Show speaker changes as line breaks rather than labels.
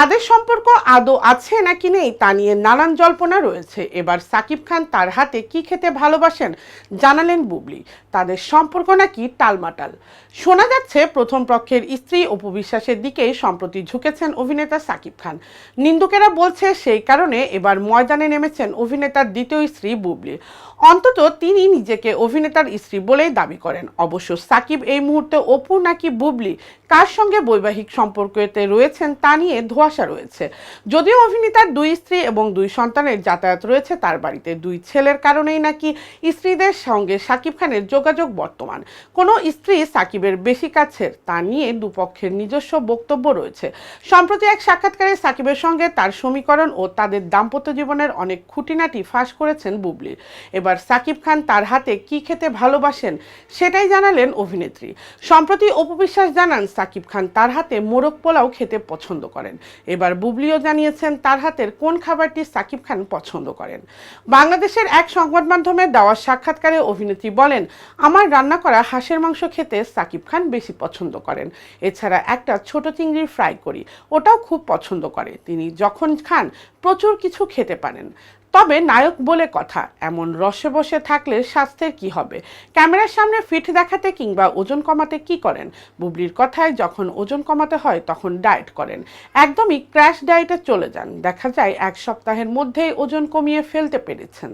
তাদের সম্পর্ক আদৌ আছে নাকি নেই তা নিয়ে নানান জল্পনা রয়েছে। এবার সাকিব খান তার হাতে কি খেতে ভালোবাসেন জানালেন বুবলি। তাদের সম্পর্ক নাকি টালমাটাল। শোনা যাচ্ছে, প্রথম পক্ষের স্ত্রী অপু বিশ্বাসের দিকেই সম্প্রতি ঝুঁকেছেন অভিনেতা সাকিব খান। নিন্দুকেরা বলছে, সেই কারণে এবার ময়দানে নেমেছেন অভিনেতার দ্বিতীয় স্ত্রী বুবলি। অন্তত তিনি নিজেকে অভিনেতার স্ত্রী বলেই দাবি করেন। অবশ্য সাকিব এই মুহূর্তে অপু নাকি বুবলি? কার সঙ্গে বৈবাহিক সম্পর্কতে রয়েছেন তা নিয়ে ধোঁয়াশা রয়েছে। যদিও অভিনেতার দুই স্ত্রী এবং দুই সন্তানের যাতায়াত রয়েছে, তার বাড়িতে দুই ছেলের কারণেই নাকি স্ত্রীদের সঙ্গে সাকিব খানের যোগাযোগ বর্তমান। কোনো স্ত্রী সাকিবের বেশি কাছের, তা নিয়ে দুপক্ষের নিজস্ব বক্তব্য রয়েছে। সম্প্রতি এক সাক্ষাৎকারে সাকিবের সঙ্গে তার সমীকরণ ও তাদের দাম্পত্য জীবনের অনেক খুঁটিনাটি ফাঁস করেছেন বুবলি। এবার সাকিব খান তার হাতে কি খেতে ভালোবাসেন সেটাই জানালেন অভিনেত্রী। সম্প্রতি অপু বিশ্বাস জানান, সাকিব খান তার হাতে মোরগ পোলাও খেতে পছন্দ করেন। এবার বুবলিও জানিয়েছেন তার হাতের কোন খাবারটি সাকিব খান পছন্দ করেন। বাংলাদেশের এক সংবাদ মাধ্যমে দেওয়া সাক্ষাৎকারে অভিনেত্রী বলেন, আমার রান্না করা হাঁসের মাংস খেতে সাকিব খান বেশি পছন্দ করেন। এছাড়া একটা ছোট চিংড়ির ফ্রাই করি, ওটাও খুব পছন্দ করে। তিনি যখন খান, প্রচুর কিছু খেতে পারেন। তবে নায়ক বলে কথা, এমন রসে বসে থাকলে স্বাস্থ্যের কি হবে? ক্যামেরার সামনে ফিট দেখাতে কিংবা ওজন কমাতে কি করেন? বুবলির কথায় যখন ওজন কমাতে হয় তখন ডায়েট করেন। একদমই ক্র্যাশ ডায়েটে চলে যান। দেখা যায় এক সপ্তাহের মধ্যেই ওজন কমিয়ে ফেলতে পেরেছেন।